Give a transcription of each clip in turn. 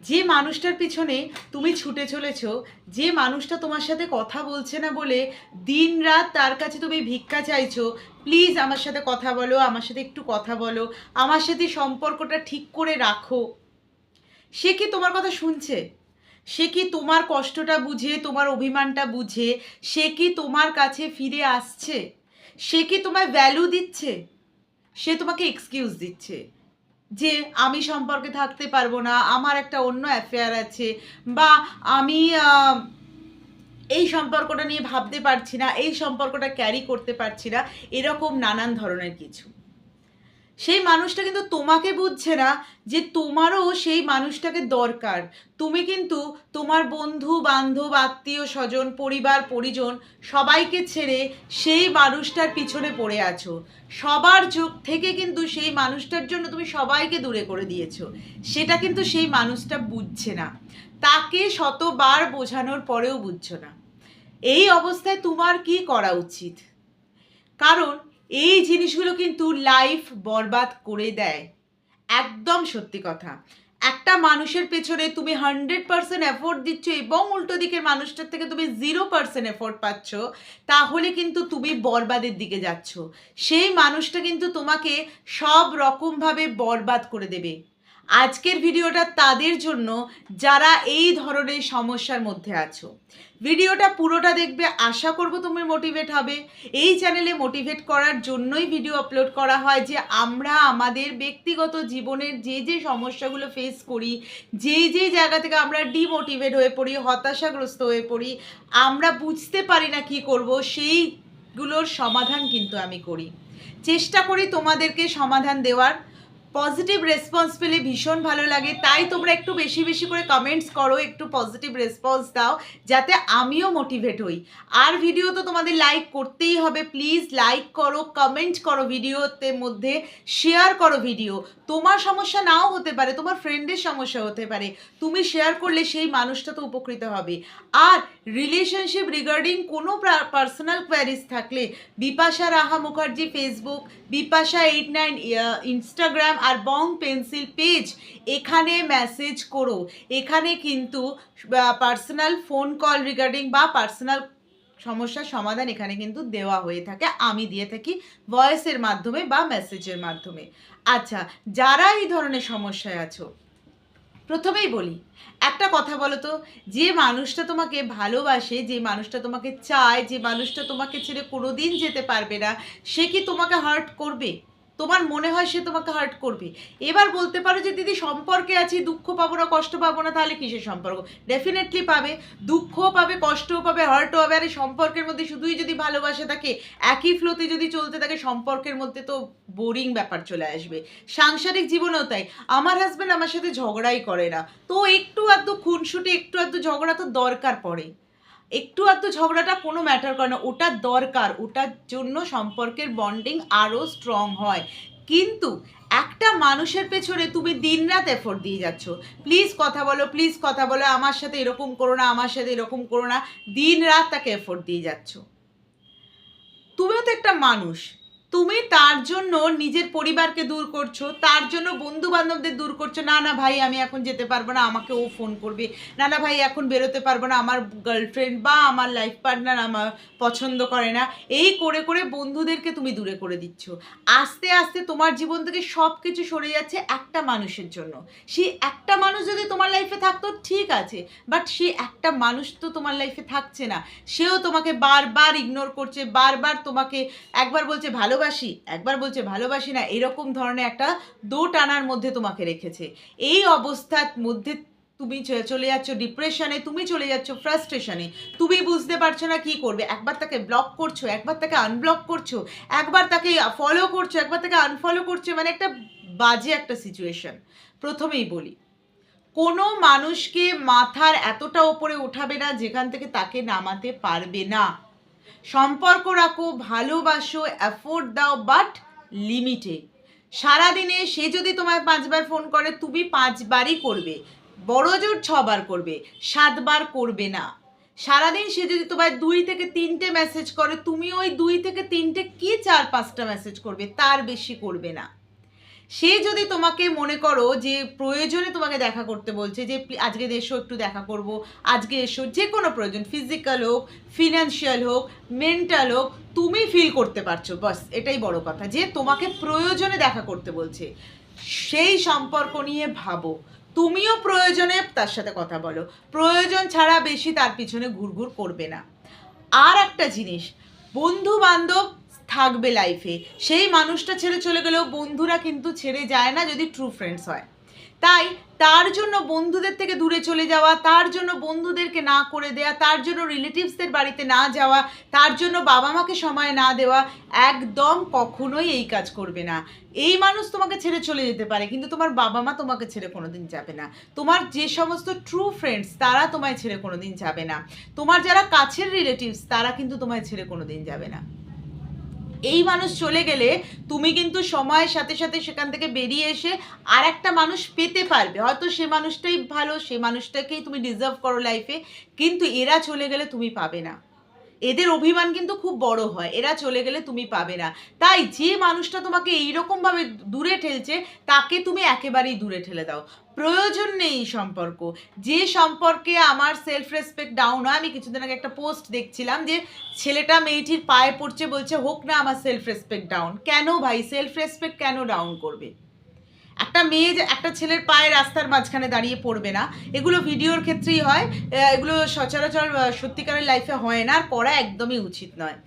যে মানুষটার পিছনে তুমি ছুটে চলেছ, যে মানুষটা তোমার সাথে কথা বলছে না বলে দিন রাত তার কাছে তুমি ভিক্ষা চাইছো প্লিজ আমার সাথে কথা বলো, আমার সাথে একটু কথা বলো, আমার সাথে সম্পর্কটা ঠিক করে রাখো। সে কি তোমার কথা শুনছে? সে কি তোমার কষ্টটা বুঝে, তোমার অভিমানটা বুঝে, সে কি তোমার কাছে ফিরে আসছে? সে কি তোমায় ভ্যালু দিচ্ছে? সে তোমাকে এক্সকিউজ দিচ্ছে। যে আমি সম্পর্কে থাকতে পারব না, আমার একটা অন্য অ্যাফেয়ার আছে, বা আমি এই সম্পর্কটা নিয়ে ভাবতে পারছি না, এই সম্পর্কটা ক্যারি করতে পারছি না, এরকম নানান ধরনের কিছু। সেই মানুষটা কিন্তু তোমাকে বুঝছে না যে তোমারও সেই মানুষটাকে দরকার। তুমি কিন্তু তোমার বন্ধু, বান্ধব, আত্মীয় স্বজন, পরিবার, পরিজন সবাইকে ছেড়ে সেই মানুষটার পিছনে পড়ে আছো। সবার চোখ থেকে কিন্তু সেই মানুষটার জন্য তুমি সবাইকে দূরে করে দিয়েছ। সেটা কিন্তু সেই মানুষটা বুঝছে না। তাকে শতবার বোঝানোর পরেও বুঝছ না। এই অবস্থায় তোমার কি করা উচিত? কারণ এই জিনিসগুলো কিন্তু লাইফ বরবাদ করে দেয়। একদম সত্যি কথা। একটা মানুষের পেছনে তুমি হান্ড্রেড পার্সেন্ট এফোর্ট দিচ্ছ এবং উল্টো দিকের মানুষটার থেকে তুমি জিরো পার্সেন্ট এফোর্ট পাচ্ছ, তাহলে কিন্তু তুমি বরবাদের দিকে যাচ্ছ। সেই মানুষটা কিন্তু তোমাকে সব রকমভাবে বরবাদ করে দেবে। আজকের ভিডিওটা তাদের জন্য যারা এই ধরনের সমস্যার মধ্যে আছো। ভিডিওটা পুরোটা দেখবে, আশা করব তুমি মোটিভেট হবে। এই চ্যানেলে মোটিভেট করার জন্যই ভিডিও আপলোড করা হয় যে আমরা আমাদের ব্যক্তিগত জীবনের যে যে সমস্যাগুলো ফেস করি, যে যে জায়গা থেকে আমরা ডিমোটিভেট হয়ে পড়ি, হতাশাগ্রস্ত হয়ে পড়ি, আমরা বুঝতে পারি না কি করব, সেইগুলোর সমাধান কিন্তু আমি করি। চেষ্টা করি তোমাদেরকে সমাধান দেওয়ার। পজিটিভ রেসপন্স পেলে ভীষণ ভালো লাগে। তাই তোমরা একটু বেশি বেশি করে কমেন্টস করো, একটু পজিটিভ রেসপন্স দাও, যাতে আমিও মোটিভেট হই। আর ভিডিও তো তোমাদের লাইক করতেই হবে। প্লিজ লাইক করো কমেন্ট করো ভিডিওতে মধ্যে শেয়ার করো ভিডিও তোমার সমস্যা নাও হতে পারে, তোমার ফ্রেন্ডের সমস্যা হতে পারে। তুমি শেয়ার করলে সেই মানুষটা তো উপকৃত হবে। আর রিলেশনশিপ রিগার্ডিং কোনো পার্সোনাল কোয়ারিজ থাকলে, Bipasha Raha Mukherjee Facebook Bipasha eight nine Instagram আর বং পেন্সিল পেজ, এখানে মেসেজ করো। এখানে কিন্তু পার্সোনাল ফোন কল রিগার্ডিং বা পার্সোনাল সমস্যার সমাধান এখানে কিন্তু দেওয়া হয়ে থাকে। আমি দিয়ে থাকি ভয়েসের মাধ্যমে বা মেসেজের মাধ্যমে। আচ্ছা যারা এই ধরনের সমস্যায় আছো, প্রথমেই বলি, একটা কথা বলো তো, যে মানুষটা তোমাকে ভালোবাসে, যে মানুষটা তোমাকে চায়, যে মানুষটা তোমাকে ছেড়ে কোনো দিন যেতে পারবে না, সে কি তোমাকে হার্ট করবে? তোমার মনে হয় সে তোমাকে হার্ট করবে। এবার বলতে পারো যে দিদি সম্পর্কে আছি দুঃখ পাবো না কষ্ট পাবো না, তাহলে কিসের সম্পর্ক? ডেফিনেটলি পাবে, দুঃখও পাবে, কষ্টও পাবে হার্টও হবে। আর এই সম্পর্কের মধ্যে শুধুই যদি ভালোবাসা থাকে, একই ফ্লোতে যদি চলতে থাকে, সম্পর্কের মধ্যে তো বোরিং ব্যাপার চলে আসবে। সাংসারিক জীবনেও তাই। আমার হাজব্যান্ড আমার সাথে ঝগড়াই করে না। তো একটু আধটু খুনসুটি, একটু আধটু ঝগড়া তো দরকার পড়ে। একটু আধটু ঝগড়াটা কোনো ম্যাটার করে না। ওটা দরকার, ওটার জন্য সম্পর্কের বন্ডিং আরও স্ট্রং হয়। কিন্তু একটা মানুষের পেছনে তুমি দিন রাত এফোর্ট দিয়ে যাচ্ছ। প্লিজ কথা বলো প্লিজ কথা বলো, আমার সাথে এরকম করো না, আমার সাথে এরকম করো না। দিন রাত তাকে এফোর্ট দিয়ে যাচ্ছ। তুমিও তো একটা মানুষ। তুমি তার জন্য নিজের পরিবারকে দূর করছ, তার জন্য বন্ধু বান্ধবদের দূর করছ। না না ভাই, আমি এখন যেতে পারব না, আমাকে ও ফোন করবে। না না ভাই, এখন বেরোতে পারব না, আমার গার্লফ্রেন্ড বা আমার লাইফ পার্টনার আমার পছন্দ করে না। এই করে করে বন্ধুদেরকে তুমি দূরে করে দিচ্ছ। আস্তে আস্তে তোমার জীবন থেকে সব কিছু সরে যাচ্ছে একটা মানুষের জন্য। সেই একটা মানুষ যদি তোমার লাইফে থাকতো, ঠিক আছে। বাট সে একটা মানুষ তো তোমার লাইফে থাকছে না। সেও তোমাকে বারবার ইগনোর করছে, বারবার তোমাকে একবার বলছে ভালোবাসি, একবার বলছে ভালোবাসি না, এরকম ধরনের একটা দো টানার মধ্যে তোমাকে রেখেছে। এই অবস্থার মধ্যে তুমি চলে যাচ্ছ ডিপ্রেশনে তুমি চলে যাচ্ছ ফ্রাস্ট্রেশনে তুমি বুঝতে পারছ না কি করবে। একবার তাকে ব্লক করছ, একবার তাকে আনব্লক করছ, একবার তাকে ফলো করছ, একবার তাকে আনফলো করছ মানে একটা বাজে একটা সিচুয়েশন প্রথমেই বলি, কোনো মানুষকে মাথার এতটা ওপরে উঠাবে না যেখান থেকে তাকে নামাতে পারবে না। সম্পর্ক রাখো, ভালোবাসো অ্যাফোর্ড দাও বাট লিমিটে সারাদিনে সে যদি তোমায় পাঁচবার ফোন করে, তুমি পাঁচবারই করবে। বড় জোর ছবার করবে, সাতবার করবে না। সারাদিন সে যদি তোমায় দুই থেকে তিনটে মেসেজ করে, তুমি ওই দুই থেকে তিনটে কি চার পাঁচটা মেসেজ করবে, তার বেশি করবে না। সে যদি তোমাকে মনে করো যে প্রয়োজনে তোমাকে দেখা করতে বলছে যে, "প্লি- আজকে এসো, একটু দেখা করব, আজকে এসো। যে কোনো প্রয়োজন ফিজিক্যাল হোক ফিনান্সিয়াল হোক মেন্টাল হোক, তুমি ফিল করতে পারছ। বাস, এটাই বড় কথা যে তোমাকে প্রয়োজনে দেখা করতে বলছে। সেই সম্পর্ক নিয়ে ভাবো। তুমিও প্রয়োজনে তার সাথে কথা বলো। প্রয়োজন ছাড়া বেশি তার পিছনে ঘুরঘুর করবে না। আর একটা জিনিস বন্ধু বান্ধব থাকবে লাইফে সেই মানুষটা ছেড়ে চলে গেলেও বন্ধুরা কিন্তু ছেড়ে যায় না যদি ট্রু ফ্রেন্ডস হয়। তাই তার জন্য বন্ধুদের থেকে দূরে চলে যাওয়া, তার জন্য বন্ধুদেরকে না করে দেয়া, তার জন্য রিলেটিভসদের বাড়িতে না যাওয়া, তার জন্য বাবা মাকে সময় না দেওয়া, একদম কখনোই এই কাজ করবে না। এই মানুষ তোমাকে ছেড়ে চলে যেতে পারে, কিন্তু তোমার বাবা মা তোমাকে ছেড়ে কোনোদিন যাবে না। তোমার যে সমস্ত ট্রু ফ্রেন্ডস তারা তোমায় ছেড়ে কোনোদিন যাবে না। তোমার যারা কাছের রিলেটিভস তারা কিন্তু তোমায় ছেড়ে কোনোদিন যাবে না। এই মানুষ চলে গেলে তুমি কিন্তু সময়ের সাথে সাথে সেখান থেকে বেরিয়ে এসে আর একটা মানুষ পেতে পারবে। হয়তো সে মানুষটাই ভালো, সে মানুষটাকেই তুমি ডিজার্ভ করো লাইফে কিন্তু এরা চলে গেলে তুমি পাবে না। এদের অভিমান কিন্তু খুব বড় হয়, এরা চলে গেলে তুমি পাবে না। তাই যে মানুষটা তোমাকে এইরকমভাবে দূরে ঠেলছে, তাকে তুমি একেবারেই দূরে ঠেলে দাও। প্রয়োজন নেই সম্পর্ক। যে সম্পর্কে আমার সেলফ রেসপেক্ট ডাউন হয়, আমি কিছুদিন আগে একটা পোস্ট দেখছিলাম যে ছেলেটা মেয়েটির পায়ে পড়ছে বলছে, হোক না আমার সেলফ রেসপেক্ট ডাউন কেন ভাই? সেলফ রেসপেক্ট কেন ডাউন করবে? একটা মেয়ে যে, একটা ছেলের পায়ে রাস্তার মাঝখানে দাঁড়িয়ে পড়বে না। এগুলো ভিডিওর ক্ষেত্রেই হয়। এগুলো সচরাচর সত্যিকারের লাইফে হয় না আর করা একদমই উচিত নয়।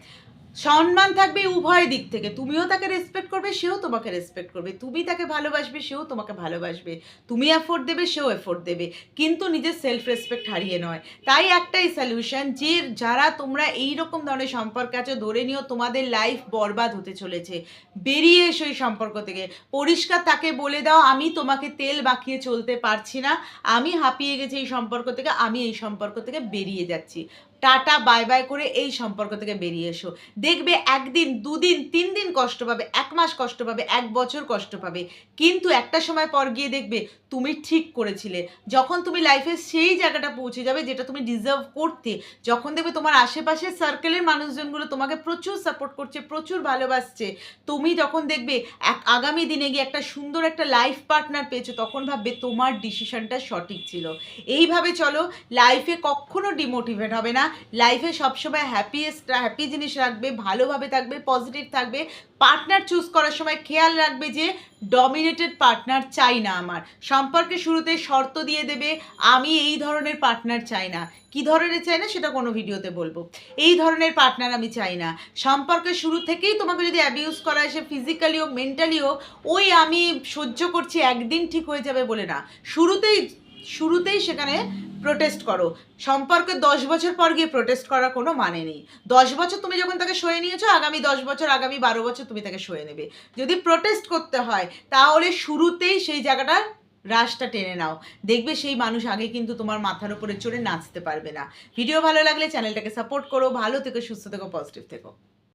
সম্মান থাকবে উভয় দিক থেকে। তুমিও তাকে রেসপেক্ট করবে, সেও তোমাকে রেসপেক্ট করবে। তুমি তাকে ভালোবাসবে, সেও তোমাকে ভালোবাসবে। তুমি এফোর্ট দেবে, সেও এফোর্ট দেবে। কিন্তু নিজের সেলফ রেসপেক্ট হারিয়ে নয়। তাই একটাই সলিউশন যে যারা তোমরা এই রকম ধরনের সম্পর্ক আছো, ধরে নিও তোমাদের লাইফ বরবাদ হতে চলেছে। বেরিয়ে এসো এই সম্পর্ক থেকে। পরিষ্কার তাকে বলে দাও, আমি তোমাকে তেল বাকিয়ে চলতে পারছি না। আমি হাঁপিয়ে গেছি এই সম্পর্ক থেকে, আমি এই সম্পর্ক থেকে বেরিয়ে যাচ্ছি। টাটা বাই বাই করে এই সম্পর্ক থেকে বেরিয়ে এসো। দেখবে একদিন, দুদিন তিন দিন কষ্ট পাবে, এক মাস কষ্ট পাবে, এক বছর কষ্ট পাবে। কিন্তু একটা সময় পর গিয়ে দেখবে তুমি ঠিক করেছিলে। যখন তুমি লাইফে সেই জায়গাটা পৌঁছে যাবে যেটা তুমি ডিজার্ভ করতে, যখন দেখবে তোমার আশেপাশের সার্কেলের মানুষজনগুলো তোমাকে প্রচুর সাপোর্ট করছে, প্রচুর ভালোবাসছে, তুমি যখন দেখবে এক আগামী দিনে গিয়ে একটা সুন্দর একটা লাইফ পার্টনার পেয়েছ, তখন ভাববে তোমার ডিসিশনটা সঠিক ছিল। এইভাবে চলো লাইফে কখনো ডিমোটিভেট হবে না। লাইফে সবসময় হ্যাপিয়েস্ট হ্যাপি জিনিস রাখবে, ভালোভাবে থাকবে পজিটিভ থাকবে। পার্টনার চুজ করার সময় খেয়াল রাখবে যে ডমিনেটেড পার্টনার চাই না আমার। সম্পর্কে শুরুতে শর্ত দিয়ে দেবে, আমি এই ধরনের পার্টনার চাই না। কি ধরনের চাই না সেটা কোনো ভিডিওতে বলব। এই ধরনের পার্টনার আমি চাই না। সম্পর্কের শুরু থেকেই তোমাকে যদি অ্যাবিউজ করা সে ফিজিক্যালি হোক মেন্টালি হোক, ওই আমি সহ্য করছি একদিন ঠিক হয়ে যাবে বলে না। শুরুতেই শুরুতেই সেখানে প্রোটেস্ট করো। সম্পর্কে দশ বছর পর গিয়ে প্রোটেস্ট করার কোনো মানে নেই। দশ বছর তুমি যখন তাকে সয়ে নিয়েছো, আগামী দশ বছর, আগামী বারো বছর তুমি তাকে সয়ে নেবে। যদি প্রোটেস্ট করতে হয়, তাহলে শুরুতেই সেই জায়গাটা রাশটা টেনে নাও। দেখবে সেই মানুষ আগে কিন্তু তোমার মাথার উপরে চড়ে নাচতে পারবে না। ভিডিও ভালো লাগলে চ্যানেলটাকে সাপোর্ট করো, ভালো থেকো, সুস্থ থেকো পজিটিভ থেকো।